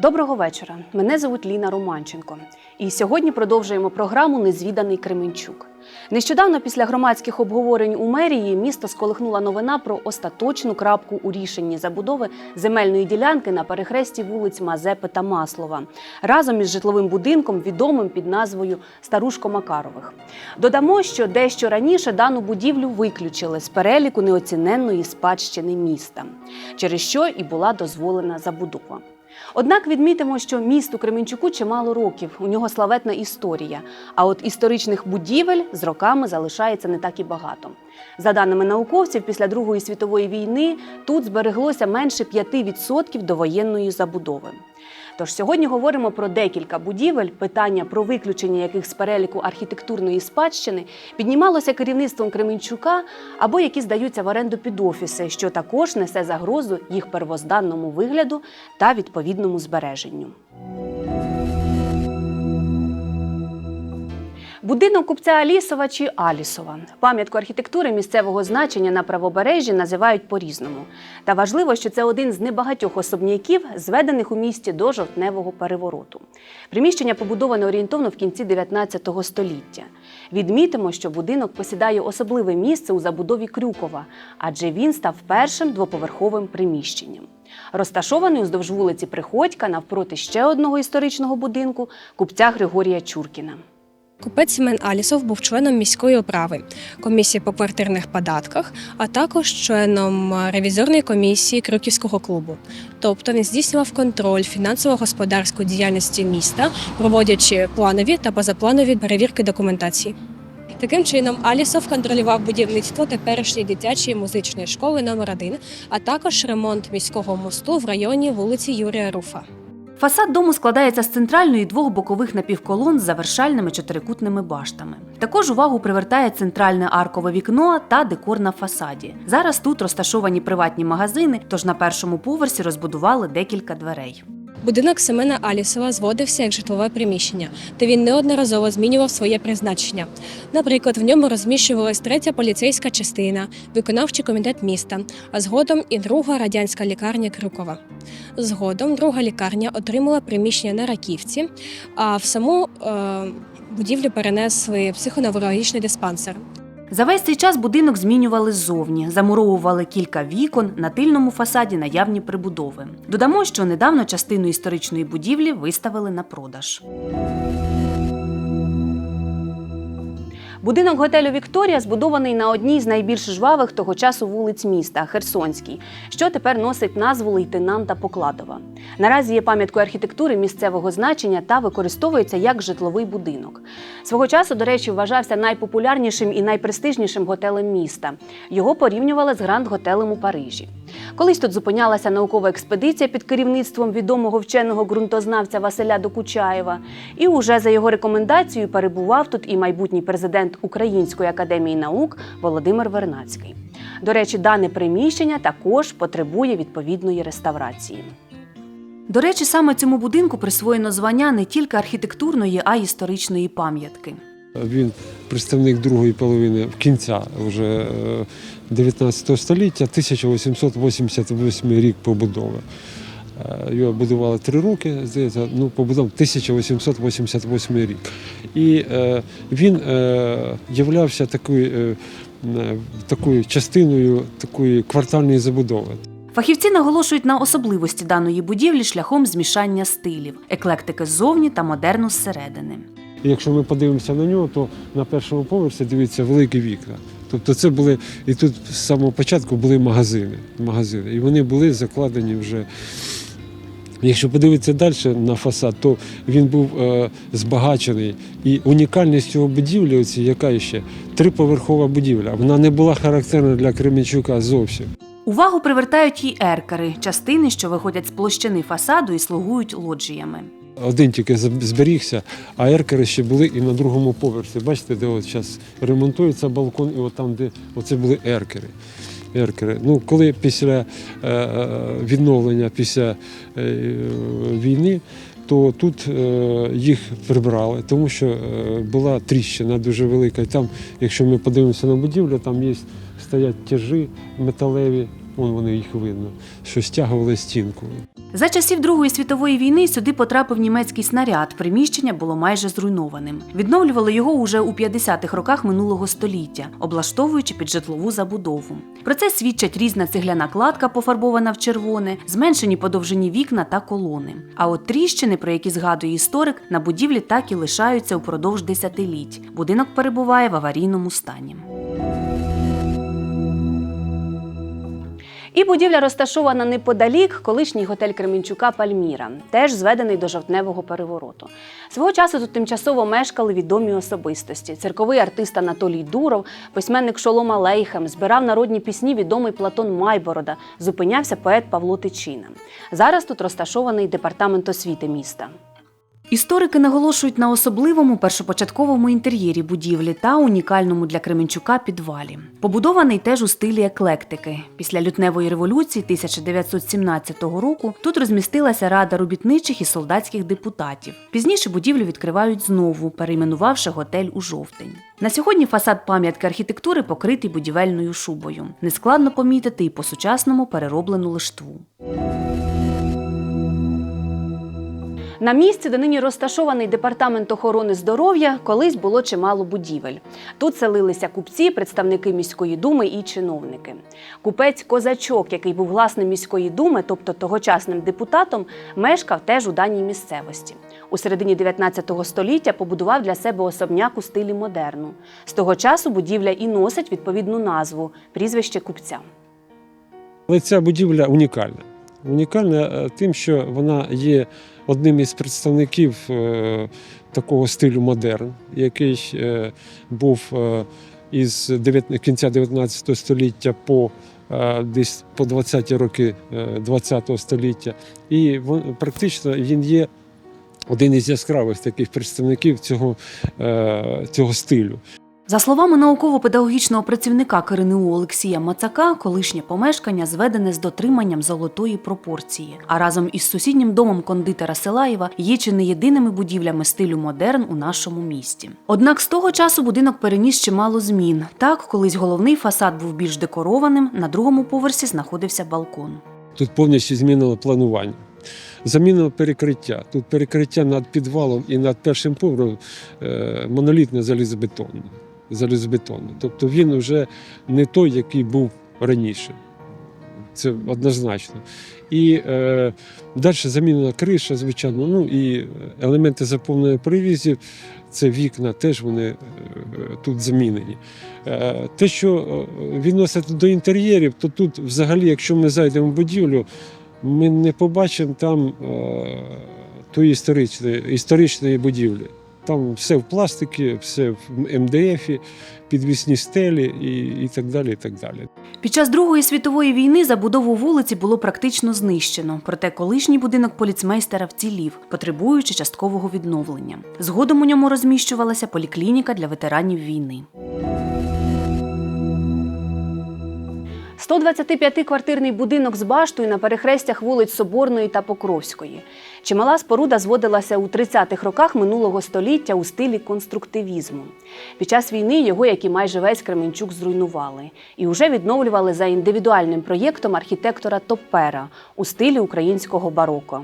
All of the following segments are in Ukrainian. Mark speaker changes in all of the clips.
Speaker 1: Доброго вечора. Мене звуть Ліна Романченко. І сьогодні продовжуємо програму Незвіданий Кременчук. Нещодавно після громадських обговорень у мерії місто сколихнула новина про остаточну крапку у рішенні забудови земельної ділянки на перехресті вулиць Мазепи та Маслова разом із житловим будинком, відомим під назвою Старушко Макарових. Додамо, що дещо раніше дану будівлю виключили з переліку неоціненної спадщини міста, через що і була дозволена забудова. Однак відмітимо, що місту Кременчуку чимало років, у нього славетна історія. А от історичних будівель з роками залишається не так і багато. За даними науковців, після Другої світової війни тут збереглося менше 5% довоєнної забудови. Тож сьогодні говоримо про декілька будівель, питання про виключення яких з переліку архітектурної спадщини піднімалося керівництвом Кременчука або які здаються в оренду під офіси, що також несе загрозу їх первозданному вигляду та відповідному збереженню. Будинок купця Алісова чи Алісова. Пам'ятку архітектури місцевого значення на правобережжі називають по-різному. Та важливо, що це один з небагатьох особняків, зведених у місті до жовтневого перевороту. Приміщення побудоване орієнтовно в кінці 19 століття. Відмітимо, що будинок посідає особливе місце у забудові Крюкова, адже він став першим двоповерховим приміщенням. Розташований уздовж вулиці Приходька навпроти ще одного історичного будинку купця Григорія Чуркіна.
Speaker 2: Купець Семен Алісов був членом міської управи, комісії по квартирних податках, а також членом е, ревізорної комісії Крюківського клубу. Тобто він здійснював контроль фінансово-господарської діяльності міста, проводячи планові та позапланові перевірки документації. Таким чином, Алісов контролював будівництво теперішньої дитячої музичної школи номер 1 а також ремонт міського мосту в районі вулиці Юрія Руфа.
Speaker 1: Фасад дому складається з центральної двох бокових напівколон з завершальними чотирикутними баштами. Також увагу привертає центральне аркове вікно та декор на фасаді. Зараз тут розташовані приватні магазини, тож на першому поверсі розбудували декілька дверей.
Speaker 2: Будинок Семена Алісова зводився як житлове приміщення, та він неодноразово змінював своє призначення. Наприклад, в ньому розміщувалась третя поліцейська частина, виконавчий комітет міста, а згодом і друга радянська лікарня Крюкова. Згодом друга лікарня отримала приміщення на Раківці, а в саму е, будівлю перенесли психоневрологічний диспансер.
Speaker 1: За весь цей час будинок змінювали ззовні, замуровували кілька вікон, на тильному фасаді наявні прибудови. Додамо, що недавно частину історичної будівлі виставили на продаж. Будинок готелю Вікторія збудований на одній з найбільш жвавих того часу вулиць міста Херсонській, що тепер носить назву лейтенанта Покладова. Наразі є пам'яткою архітектури місцевого значення та використовується як житловий будинок. Свого часу, до речі, вважався найпопулярнішим і найпрестижнішим готелем міста. Його порівнювали з гранд-готелем у Парижі. Колись тут зупинялася наукова експедиція під керівництвом відомого вченого ґрунтознавця Василя Докучаєва. І уже за його рекомендацією перебував тут і майбутній президент Української академії наук Володимир Вернацький. До речі, дане приміщення також потребує відповідної реставрації. До речі, саме цьому будинку присвоєно звання не тільки архітектурної, а й історичної пам'ятки.
Speaker 3: Він представник другої половини в кінця вже е, 19 століття, 1888 рік побудови. Е, Його будували три роки, здається, ну, побудов 1888 рік. І е, він е, являвся такою, е, е, такою частиною такої квартальної забудови.
Speaker 1: Фахівці наголошують на особливості даної будівлі шляхом змішання стилів, еклектики ззовні та модерну зсередини.
Speaker 3: І якщо ми подивимося на нього, то на першому поверсі дивіться великі вікна. Тобто це були і тут з самого початку були магазини. магазини. І вони були закладені вже. Якщо подивитися далі на фасад, то він був е, збагачений. І унікальність цього будівлі, оці, яка ще триповерхова будівля, вона не була характерна для Кременчука зовсім.
Speaker 1: Увагу привертають і еркери частини, що виходять з площини фасаду і слугують лоджіями.
Speaker 3: Один тільки зберігся, а еркери ще були і на другому поверсі. Бачите, де от зараз ремонтується балкон, і от там, де оце були еркери. еркери. Ну, коли після е, е, відновлення, після е, війни, то тут їх прибрали, тому що була тріщина дуже велика. І там, якщо ми подивимося на будівлю, там є стоять тяжі металеві, вон вони їх видно, що стягували стінку.
Speaker 1: За часів Другої світової війни сюди потрапив німецький снаряд. Приміщення було майже зруйнованим. Відновлювали його уже у 50-х роках минулого століття, облаштовуючи під житлову забудову. Про це свідчать різна цегляна кладка, пофарбована в червоне, зменшені по довжині вікна та колони. А от тріщини, про які згадує історик, на будівлі так і лишаються упродовж десятиліть. Будинок перебуває в аварійному стані. І будівля розташована неподалік колишній готель Кременчука Пальміра, теж зведений до жовтневого перевороту. Свого часу тут тимчасово мешкали відомі особистості: цирковий артист Анатолій Дуров, письменник Шолома Лейхем, збирав народні пісні відомий Платон Майборода, зупинявся поет Павло Тичина. Зараз тут розташований департамент освіти міста. Історики наголошують на особливому першопочатковому інтер'єрі будівлі та унікальному для Кременчука підвалі. Побудований теж у стилі еклектики. Після лютневої революції 1917 року тут розмістилася рада робітничих і солдатських депутатів. Пізніше будівлю відкривають знову, перейменувавши готель у жовтень. На сьогодні фасад пам'ятки архітектури покритий будівельною шубою. Нескладно помітити і по-сучасному перероблену лиштву. На місці, де нині розташований департамент охорони здоров'я, колись було чимало будівель. Тут селилися купці, представники міської думи і чиновники. Купець Козачок, який був гласним міської думи, тобто тогочасним депутатом, мешкав теж у даній місцевості. У середині 19 століття побудував для себе особняк у стилі модерну. З того часу будівля і носить відповідну назву прізвище купця.
Speaker 3: Але ця будівля унікальна. Унікальна е, тим, що вона є одним із представників е, такого стилю модерн, який е, був із кінця 19 століття по десь по 20-ті роки е, 20 століття. І практично він є один із яскравих таких представників цього, цього стилю.
Speaker 1: За словами науково-педагогічного працівника КРНУ Олексія Мацака, колишнє помешкання зведене з дотриманням золотої пропорції. А разом із сусіднім домом кондитера Силаєва є чи не єдиними будівлями стилю модерн у нашому місті. Однак з того часу будинок переніс чимало змін. Так, колись головний фасад був більш декорованим, на другому поверсі знаходився балкон.
Speaker 3: Тут повністю змінило планування. Замінило перекриття. Тут перекриття над підвалом і над першим поверхом е, монолітне залізобетонне. Залізобетонне. Тобто він вже не той, який був раніше. Це однозначно. І е, далі замінена криша, звичайно, ну і елементи заповнення привізів, це вікна, теж вони е, тут замінені. Е, те, що е, відноситься до інтер'єрів, то тут взагалі, якщо ми зайдемо в будівлю, ми не побачимо там е, тої історичної, історичної будівлі. Там все в пластикі, все в МДФ, підвісні стелі і, і так далі. І так далі.
Speaker 1: Під час Другої світової війни забудову вулиці було практично знищено, проте колишній будинок поліцмейстера вцілів, потребуючи часткового відновлення. Згодом у ньому розміщувалася поліклініка для ветеранів війни. 125-квартирний будинок з баштою на перехрестях вулиць Соборної та Покровської. Чимала споруда зводилася у 30-х роках минулого століття у стилі конструктивізму. Під час війни його, як і майже весь Кременчук, зруйнували і вже відновлювали за індивідуальним проєктом архітектора Топпера у стилі українського бароко.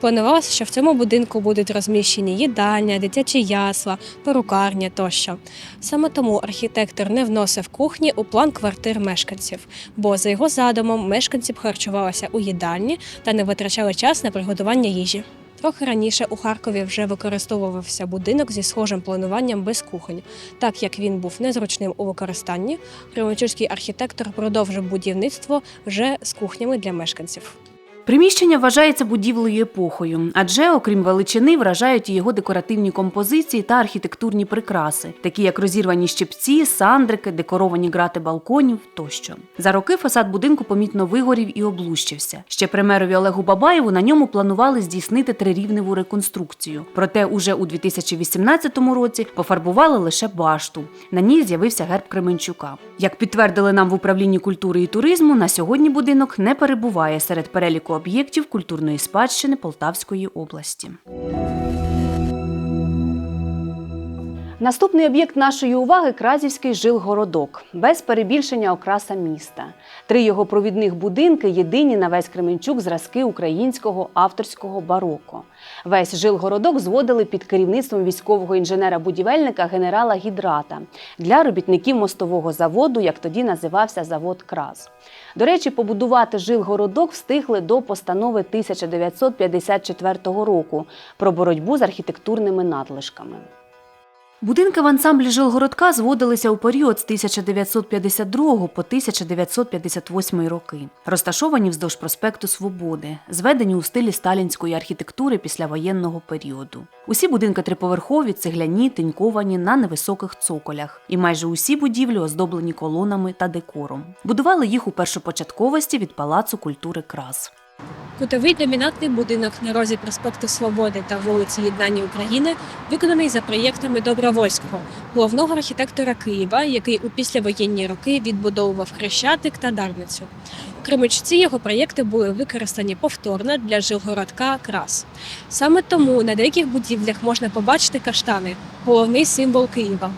Speaker 2: Планувалося, що в цьому будинку будуть розміщені їдальня, дитячі ясла, перукарня тощо. Саме тому архітектор не вносив кухні у план квартир мешканців, бо за його задумом мешканці б харчувалися у їдальні та не витрачали час на приготування їжі. Трохи раніше у Харкові вже використовувався будинок зі схожим плануванням без кухонь. Так як він був незручним у використанні, кременчуцький архітектор продовжив будівництво вже з кухнями для мешканців.
Speaker 1: Приміщення вважається будівлею епохою, адже, окрім величини, вражають і його декоративні композиції та архітектурні прикраси, такі як розірвані щепці, сандрики, декоровані грати балконів тощо. За роки фасад будинку помітно вигорів і облущився. Ще при мерові Олегу Бабаєву на ньому планували здійснити трирівневу реконструкцію. Проте уже у 2018 році пофарбували лише башту. На ній з'явився герб Кременчука. Як підтвердили нам в управлінні культури і туризму, на сьогодні будинок не перебуває серед переліку об'єктів культурної спадщини Полтавської області. Наступний об'єкт нашої уваги Кразівський жилгородок, без перебільшення окраса міста. Три його провідних будинки єдині на весь Кременчук зразки українського авторського бароко. Весь жилгородок зводили під керівництвом військового інженера-будівельника генерала Гідрата для робітників мостового заводу, як тоді називався завод Краз. До речі, побудувати жилгородок встигли до постанови 1954 року про боротьбу з архітектурними надлишками. Будинки в ансамблі жилгородка зводилися у період з 1952 по 1958 роки. Розташовані вздовж проспекту Свободи, зведені у стилі сталінської архітектури післявоєнного періоду. Усі будинки триповерхові, цегляні, тиньковані на невисоких цоколях, і майже усі будівлі оздоблені колонами та декором. Будували їх у першопочатковості від Палацу культури Крас.
Speaker 2: Кутовий домінантний будинок на розі проспекту Свободи та вулиці Єднання України виконаний за проєктами Добровольського, головного архітектора Києва, який у післявоєнні роки відбудовував Хрещатик та Дарницю. У Кременчуці його проєкти були використані повторно для жилгородка Крас. Саме тому на деяких будівлях можна побачити каштани головний символ Києва.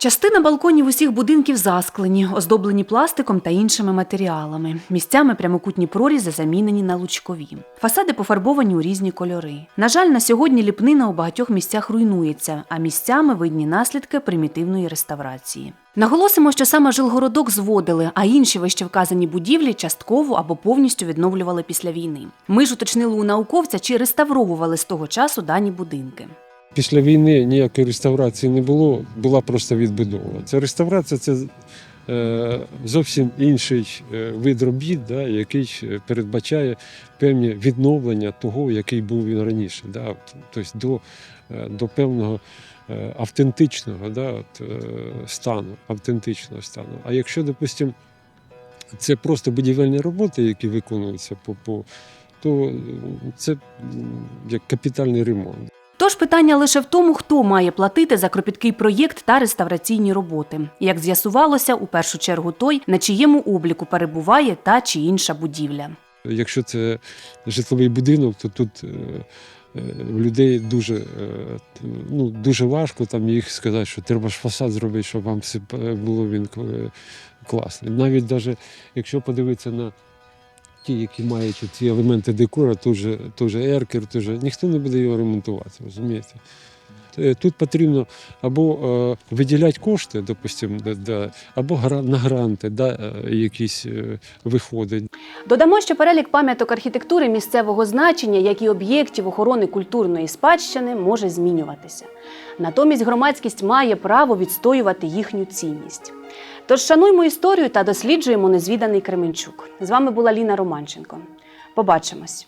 Speaker 1: Частина балконів усіх будинків засклені, оздоблені пластиком та іншими матеріалами. Місцями прямокутні прорізи замінені на лучкові. Фасади пофарбовані у різні кольори. На жаль, на сьогодні ліпнина у багатьох місцях руйнується, а місцями видні наслідки примітивної реставрації. Наголосимо, що саме жилгородок зводили, а інші вищевказані будівлі частково або повністю відновлювали після війни. Ми ж уточнили у науковця, чи реставровували з того часу дані будинки.
Speaker 3: Після війни ніякої реставрації не було, була просто відбудова. Це реставрація це е, зовсім інший е, вид робіт, да, який е, передбачає певні відновлення того, який був він раніше. Да, тобто до, до певного автентичного да, от, стану, автентичного стану. А якщо, допустимо, це просто будівельні роботи, які виконуються по, то це як капітальний ремонт.
Speaker 1: Тож питання лише в тому, хто має платити за кропіткий проєкт та реставраційні роботи. Як з'ясувалося, у першу чергу той, на чиєму обліку перебуває та чи інша будівля.
Speaker 3: Якщо це житловий будинок, то тут е, е, людей дуже, е, ну, дуже важко там їх сказати, що треба ж фасад зробити, щоб вам все було він класний. Навіть даже, якщо подивитися на ті, які мають ці елементи декора, тут же, тут же еркер, тут же, ніхто не буде його ремонтувати, розумієте? Е, Тут потрібно або е, виділяти кошти, допустимо, да, або на гранти, да, е, якісь виходить.
Speaker 1: Додамо, що перелік пам'яток архітектури місцевого значення, як і об'єктів охорони культурної спадщини, може змінюватися. Натомість громадськість має право відстоювати їхню цінність. Тож шануймо історію та досліджуємо незвіданий Кременчук. З вами була Ліна Романченко. Побачимось!